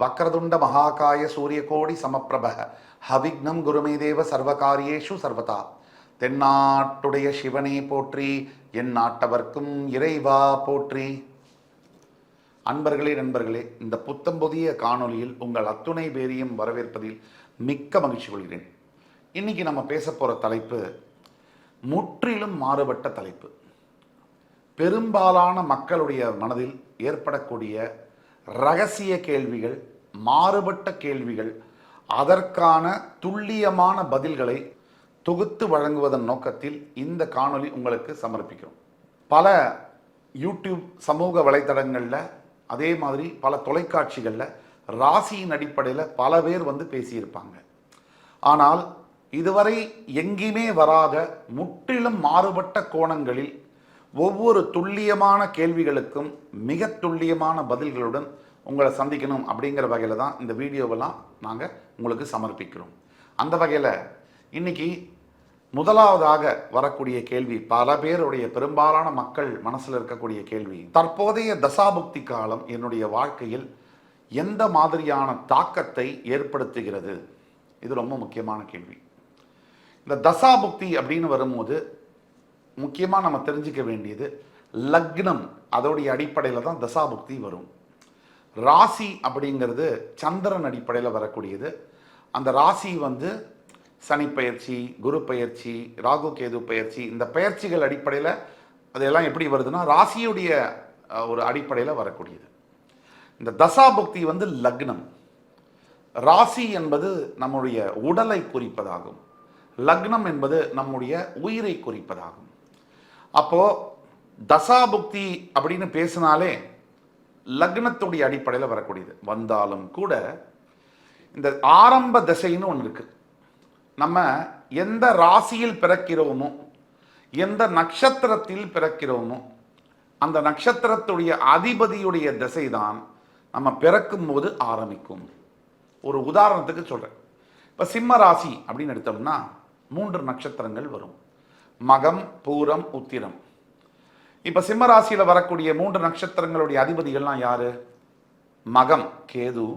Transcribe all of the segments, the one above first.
வக்ரதுண்ட மகாகாய சூரியகோடி சமப்பிரப ஹவிக்னம் குருமேதேவ சர்வகாரியேஷு சர்வதா. தென்னாட்டுடைய சிவனே போற்றி என் நாட்டவர்க்கும் இறைவா போற்றி. அன்பர்களே நண்பர்களே இந்த புத்தம் புதிய காணொலியில் உங்கள் அத்துணை பேரியும் வரவேற்பதில் மிக்க மகிழ்ச்சி கொள்கிறேன். இன்னைக்கு நம்ம பேச போகிற தலைப்பு முற்றிலும் மாறுபட்ட தலைப்பு. பெரும்பாலான மக்களுடைய மனதில் ஏற்படக்கூடிய ரகசிய கேள்விகள் மாறுபட்ட கேள்விகள் அதற்கான துல்லியமான பதில்களை தொகுத்து வழங்குவதன் நோக்கத்தில் இந்த காணொலி உங்களுக்கு சமர்ப்பிக்கிறோம். பல யூடியூப் சமூக வலைத்தளங்களில் அதே மாதிரி பல தொலைக்காட்சிகளில் ராசியின் அடிப்படையில் பல பேர் வந்து பேசியிருப்பாங்க. ஆனால் இதுவரை எங்கேயுமே வராத முற்றிலும் மாறுபட்ட கோணங்களில் ஒவ்வொரு துல்லியமான கேள்விகளுக்கும் மிக துல்லியமான பதில்களுடன் உங்களை சந்திக்கணும் அப்படிங்கிற வகையில் தான் இந்த வீடியோவெல்லாம் நாங்கள் உங்களுக்கு சமர்ப்பிக்கிறோம். அந்த வகையில் இன்னைக்கு முதலாவதாக வரக்கூடிய கேள்வி பல பேருடைய பெரும்பாலான மக்கள் மனசில் இருக்கக்கூடிய கேள்வி தற்போதைய தசாபுக்தி காலம் என்னுடைய வாழ்க்கையில் எந்த மாதிரியான தாக்கத்தை ஏற்படுத்துகிறது? இது ரொம்ப முக்கியமான கேள்வி. இந்த தசாபுக்தி அப்படின்னு வரும்போது முக்கியமாக நம்ம தெரிஞ்சுக்க வேண்டியது லக்னம் அதோடைய அடிப்படையில் தான் தசாபுக்தி வரும். ராசி அப்படிங்கிறது சந்திரன் அடிப்படையில் வரக்கூடியது. அந்த ராசி வந்து சனி பயிற்சி குரு பயிற்சி ராகு கேது பயிற்சி இந்த பயிற்சிகள் அடிப்படையில் அதெல்லாம் எப்படி வருதுன்னா ராசியுடைய ஒரு அடிப்படையில் வரக்கூடியது. இந்த தசாபுக்தி வந்து லக்னம். ராசி என்பது நம்முடைய உடலை குறிப்பதாகும். லக்னம் என்பது நம்முடைய உயிரை குறிப்பதாகும். அப்போது தசாபுக்தி அப்படின்னு பேசினாலே லக்னத்துடைய அடிப்படையில் வரக்கூடியது. வந்தாலும் கூட இந்த ஆரம்ப திசைன்னு ஒன்று இருக்குது நம்ம எந்த ராசியில் பிறக்கிறோமோ எந்த நட்சத்திரத்தில் பிறக்கிறோமோ அந்த நட்சத்திரத்துடைய அதிபதியுடைய திசை தான் நம்ம பிறக்கும் போது ஆரம்பிக்கும். ஒரு உதாரணத்துக்கு சொல்கிறேன் இப்போ சிம்ம ராசி அப்படின்னு எடுத்தோம்னா மூன்று நட்சத்திரங்கள் வரும். மகம் பூரம் உத்திரம். இப்போ சிம்ம ராசியில் வரக்கூடிய மூன்று நட்சத்திரங்களுடைய அதிபதிகள்லாம் யார்? மகம் கேது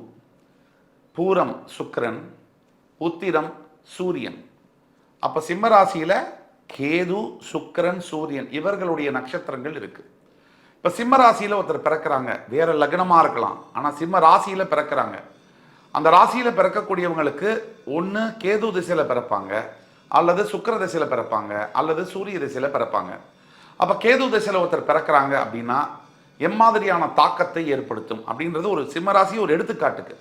பூரம் சுக்கிரன் உத்திரம் சூரியன். அப்போ சிம்ம ராசியில் கேது சுக்கரன் சூரியன் இவர்களுடைய நட்சத்திரங்கள் இருக்குது இப்போ சிம்ம ராசியில் ஒருத்தர் பிறக்கிறாங்க வேற லக்னமாக இருக்கலாம். ஆனால் சிம்ம ராசியில் பிறக்கிறாங்க. அந்த ராசியில் பிறக்கக்கூடியவங்களுக்கு ஒன்று கேது திசையில் பிறப்பாங்க. அல்லது சுக்கிர திசையில் பிறப்பாங்க அல்லது சூரிய திசையில் பிறப்பாங்க. அப்போ கேது திசையில் ஒருத்தர் பிறக்கிறாங்க அப்படின்னா எம்மாதிரியான தாக்கத்தை ஏற்படுத்தும் அப்படின்றது ஒரு சிம்ம ராசி ஒரு எடுத்துக்காட்டுக்கு.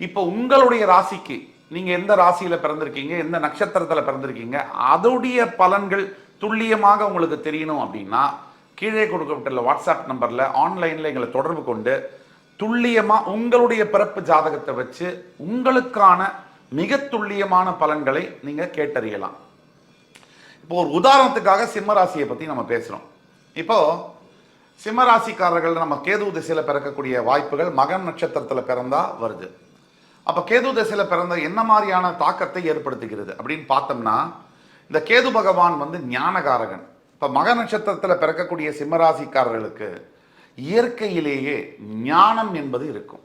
இப்போ உங்களுடைய ராசிக்கு நீங்கள் எந்த ராசியில் பிறந்திருக்கீங்க எந்த நட்சத்திரத்தில் பிறந்திருக்கீங்க அதோடைய பலன்கள் துல்லியமாக உங்களுக்கு தெரியணும் அப்படின்னா கீழே கொடுக்கப்பட்டுள்ள வாட்ஸ்அப் நம்பரில் ஆன்லைனில் எங்களை தொடர்பு கொண்டு துல்லியமாக உங்களுடைய பிறப்பு ஜாதகத்தை வச்சு உங்களுக்கான மிக துல்லியமான பலன்களை நீங்க கேட்டறியலாம். இப்போ ஒரு உதாரணத்துக்காக சிம்மராசியை பற்றி பத்தி நம்ம பேசுறோம். இப்போ சிம்மராசிக்காரர்கள் நம்ம கேது திசையில பிறக்கக்கூடிய வாய்ப்புகள் மகன் நட்சத்திரத்துல பிறந்தா வருது. அப்ப கேது திசையில பிறந்த என்ன மாதிரியான தாக்கத்தை ஏற்படுத்துகிறது அப்படின்னு பார்த்தோம்னா இந்த கேது பகவான் வந்து ஞானகாரகன். இப்ப மக நட்சத்திரத்துல பிறக்கக்கூடிய சிம்மராசிக்காரர்களுக்கு இயற்கையிலேயே ஞானம் என்பது இருக்கும்.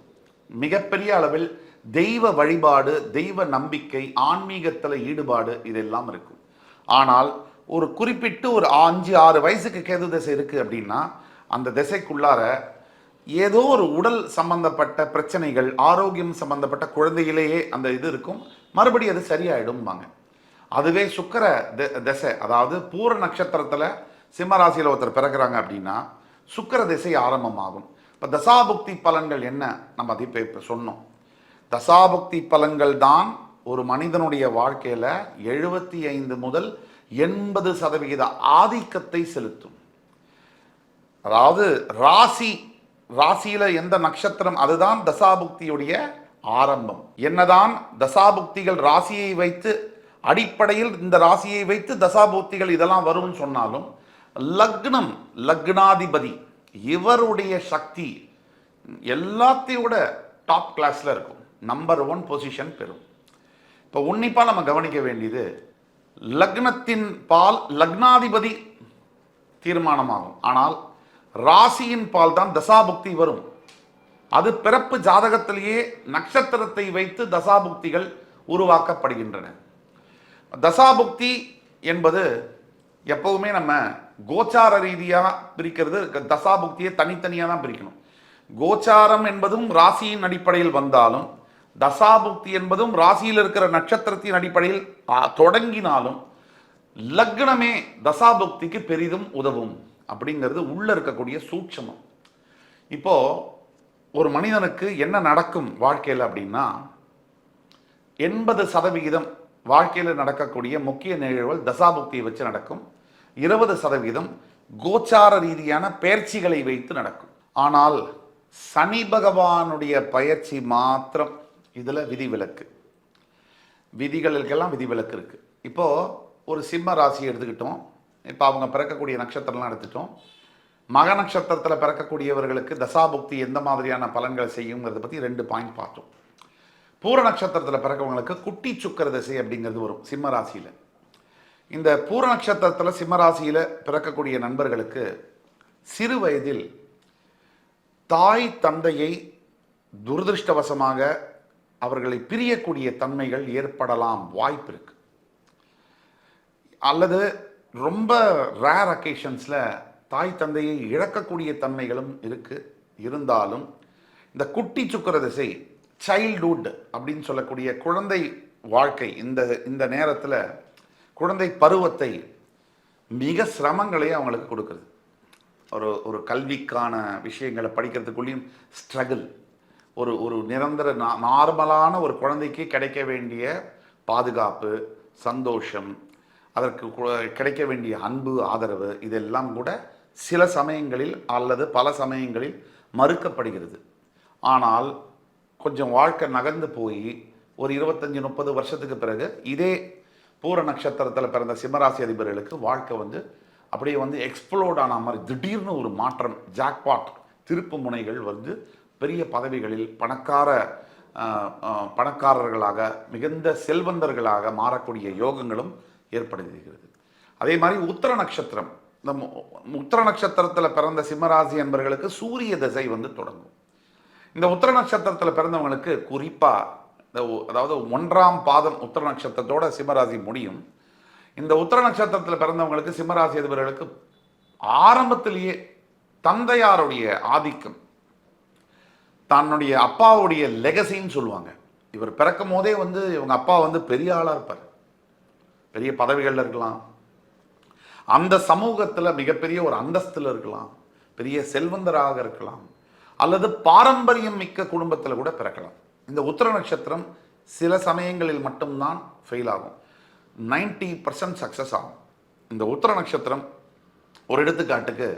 மிகப்பெரிய அளவில் தெய்வ வழிபாடு தெய்வ நம்பிக்கை ஆன்மீகத்தில் ஈடுபாடு இதெல்லாம் இருக்கும். ஆனால் ஒரு குறிப்பிட்டு ஒரு அஞ்சு ஆறு வயசுக்கு கேது திசை இருக்குது அப்படின்னா அந்த திசைக்குள்ளார ஏதோ ஒரு உடல் சம்பந்தப்பட்ட பிரச்சனைகள் ஆரோக்கியம் சம்பந்தப்பட்ட குழந்தையிலேயே அந்த இது இருக்கும். மறுபடியும் அது சரியாயிடும்பாங்க. அதுவே சுக்கர திசை அதாவது பூர நட்சத்திரத்தில் சிம்மராசியில் ஒருத்தர் பிறக்கிறாங்க அப்படின்னா சுக்கர திசை ஆரம்பமாகும். இப்போ தசாபுக்தி பலன்கள் என்ன? நம்ம அதை இப்போ இப்போ சொன்னோம். தசாபக்தி பலன்கள் தான் ஒரு மனிதனுடைய வாழ்க்கையில் எழுபத்தி ஐந்து முதல் எண்பது சதவிகித ஆதிக்கத்தை செலுத்தும். அதாவது ராசி ராசியில் எந்த நட்சத்திரம் அதுதான் தசாபுக்தியுடைய ஆரம்பம். என்னதான் தசாபுக்திகள் ராசியை வைத்து அடிப்படையில் இந்த ராசியை வைத்து தசாபுக்திகள் இதெல்லாம் வரும்னு சொன்னாலும் லக்னம் லக்னாதிபதி இவருடைய சக்தி எல்லாத்தையோட டாப் கிளாஸில் இருக்கும். நம்பர் ஒன் பொசிஷன் பெறும். இப்போ உன்னிப்பாக நம்ம கவனிக்க வேண்டியது லக்னத்தின் பால் லக்னாதிபதி தீர்மானமாகும். ஆனால் ராசியின் பால் தான் தசாபுக்தி வரும். அது பிறப்பு ஜாதகத்திலேயே நட்சத்திரத்தை வைத்து தசாபுக்திகள் உருவாக்கப்படுகின்றன. தசாபுக்தி என்பது எப்பவுமே நம்ம கோச்சார ரீதியாக பிரிக்கிறது தசாபுக்தியை தனித்தனியாக தான் பிரிக்கணும். கோச்சாரம் என்பதும் ராசியின் அடிப்படையில் வந்தாலும் தசாபுக்தி என்பதும் ராசியில் இருக்கிற நட்சத்திரத்தின் அடிப்படையில் தொடங்கினாலும் லக்னமே தசாபுக்திக்கு பெரிதும் உதவும் அப்படிங்கிறது உள்ள இருக்கக்கூடிய சூட்சமம். இப்போ ஒரு மனிதனுக்கு என்ன நடக்கும் வாழ்க்கையில் அப்படின்னா எண்பது சதவிகிதம் வாழ்க்கையில் நடக்கக்கூடிய முக்கிய நிகழ்வுகள் தசாபுக்தியை வச்சு நடக்கும். இருபது சதவீதம் கோச்சார ரீதியான பயிற்சிகளை வைத்து நடக்கும். ஆனால் சனி பகவானுடைய பயிற்சி மாத்திரம் இதில் விதிவிலக்கு. விதிகளுக்கெல்லாம் விதிவிலக்கு இருக்குது இப்போது ஒரு சிம்ம ராசி எடுத்துக்கிட்டோம். இப்போ அவங்க பிறக்கக்கூடிய நட்சத்திரம்லாம் எடுத்துட்டோம். மக நட்சத்திரத்தில் பிறக்கக்கூடியவர்களுக்கு தசாபுக்தி எந்த மாதிரியான பலன்களை செய்யுங்கிறத பற்றி ரெண்டு பாயிண்ட் பார்த்தோம். பூர நட்சத்திரத்தில் பிறக்கவங்களுக்கு குட்டி சுக்கர திசை அப்படிங்கிறது வரும் சிம்ம ராசியில். இந்த பூர நட்சத்திரத்தில் சிம்ம ராசியில் பிறக்கக்கூடிய நண்பர்களுக்கு சிறு வயதில் தாய் தந்தையை துரதிருஷ்டவசமாக அவர்களை பிரியக்கூடிய தன்மைகள் ஏற்படலாம் வாய்ப்பு இருக்கு. அல்லது ரொம்ப ரேர் அக்கேஷன்ஸில் தாய் தந்தையை இழக்கக்கூடிய தன்மைகளும் இருக்கு. இருந்தாலும் இந்த குட்டி சுக்கர திசை சைல்டுஹுட் அப்படின்னு சொல்லக்கூடிய குழந்தை வாழ்க்கை இந்த இந்த நேரத்தில் குழந்தை பருவத்தை மிக சிரமங்களை அவங்களுக்கு கொடுக்குறது. ஒரு ஒரு கல்விக்கான விஷயங்களை படிக்கிறதுக்குள்ளேயும் ஸ்ட்ரகிள் ஒரு ஒரு நிரந்தர நா- நார்மலான ஒரு குழந்தைக்கு கிடைக்க வேண்டிய பாதுகாப்பு சந்தோஷம் அதற்கு கிடைக்க வேண்டிய அன்பு ஆதரவு இதெல்லாம் கூட சில சமயங்களில் அல்லது பல சமயங்களில் மறுக்கப்படுகிறது. ஆனால் கொஞ்சம் வாழ்க்கை நகர்ந்து போய் ஒரு இருபத்தஞ்சி முப்பது வருஷத்துக்கு பிறகு இதே பூர நட்சத்திரத்தில் பிறந்த சிம்மராசி அதிபர்களுக்கு வாழ்க்கை வந்து அப்படியே வந்து எக்ஸ்ப்ளோர்ட் ஆன மாதிரி திடீர்னு ஒரு மாற்றம் ஜாக்பாட் திருப்பு முனைகள் வந்து பெரிய பதவிகளில் பணக்கார பணக்காரர்களாக மிகுந்த செல்வந்தர்களாக மாறக்கூடிய யோகங்களும் ஏற்படுகிறது. அதே மாதிரி உத்தர நட்சத்திரம். இந்த மு- உத்தர நட்சத்திரத்தில் பிறந்த சிம்மராசி என்பவர்களுக்கு சூரிய திசை வந்து தொடங்கும். இந்த உத்தர நட்சத்திரத்தில் பிறந்தவங்களுக்கு குறிப்பாக இந்த அதாவது ஒன்றாம் பாதம் உத்தர நட்சத்திரத்தோட சிம்மராசி முடியும். இந்த உத்தர நட்சத்திரத்தில் பிறந்தவங்களுக்கு சிம்மராசி அதிபர்களுக்கு ஆரம்பத்திலேயே தந்தையாருடைய ஆதிக்கம். தன்னுடைய அப்பாவுடைய லெகசின்னு சொல்லுவாங்க. இவர் பிறக்கும் போதே வந்து இவங்க அப்பா வந்து பெரிய ஆளாக இருப்பார். பெரிய பதவிகளில் இருக்கலாம். அந்த சமூகத்தில் மிகப்பெரிய ஒரு அந்தஸ்தில் இருக்கலாம். பெரிய செல்வந்தராக இருக்கலாம். அல்லது பாரம்பரியம் மிக்க குடும்பத்தில் கூட பிறக்கலாம். இந்த உத்தர நட்சத்திரம் சில சமயங்களில் மட்டும்தான் ஃபெயில் ஆகும். 90% பர்சன்ட் சக்ஸஸ் ஆகும். இந்த உத்திர நட்சத்திரம் ஒரு எடுத்துக்காட்டுக்கு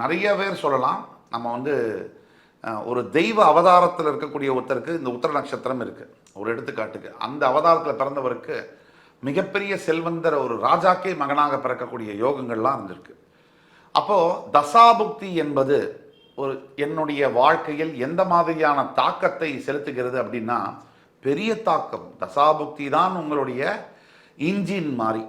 நிறைய பேர் சொல்லலாம். நம்ம வந்து ஒரு தெய்வ அவதாரத்தில் இருக்கக்கூடிய ஒருத்தருக்கு இந்த உத்தர நட்சத்திரம் இருக்குது ஒரு எடுத்துக்காட்டுக்கு. அந்த அவதாரத்தில் பிறந்தவருக்கு மிகப்பெரிய செல்வந்தர் ஒரு ராஜாக்கே மகனாக பிறக்கக்கூடிய யோகங்கள்லாம் இருந்திருக்கு. அப்போ தசாபுக்தி என்பது ஒரு என்னுடைய வாழ்க்கையில் எந்த மாதிரியான தாக்கத்தை செலுத்துகிறது அப்படின்னா பெரிய தாக்கம். தசாபுக்தி தான் உங்களுடைய இன்ஜின் மாதிரி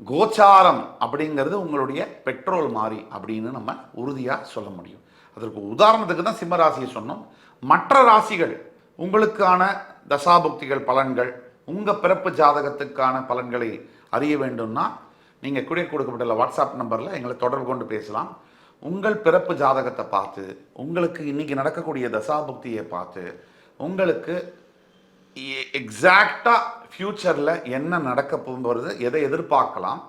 கோச்சாரம் அப்படிங்கிறது உங்களுடைய பெட்ரோல் மாதிரி அப்படின்னு நம்ம உறுதியாக சொல்ல முடியும். அதற்கு உதாரணத்துக்கு தான் சிம்மராசியை சொன்னோம். மற்ற ராசிகள் உங்களுக்கான தசாபுக்திகள் பலன்கள் உங்கள் பிறப்பு ஜாதகத்துக்கான பலன்களை அறிய வேண்டும்னா நீங்கள் குடிய கொடுக்கப்பட்டுள்ள வாட்ஸ்அப் நம்பரில் எங்களை தொடர்பு கொண்டு பேசலாம். உங்கள் பிறப்பு ஜாதகத்தை பார்த்து உங்களுக்கு இன்னைக்கு நடக்கக்கூடிய தசாபுக்தியை பார்த்து உங்களுக்கு எக்ஸாக்டாக ஃப்யூச்சரில் என்ன நடக்க போகிறது எதை எதிர்பார்க்கலாம்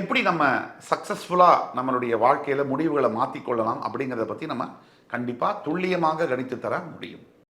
எப்படி நம்ம சக்ஸஸ்ஃபுல்லாக நம்மளுடைய வாழ்க்கையில் முடிவுகளை மாற்றிக்கொள்ளலாம் அப்படிங்கிறத பற்றி நம்ம கண்டிப்பாக துல்லியமாக கணித்து தர முடியும்.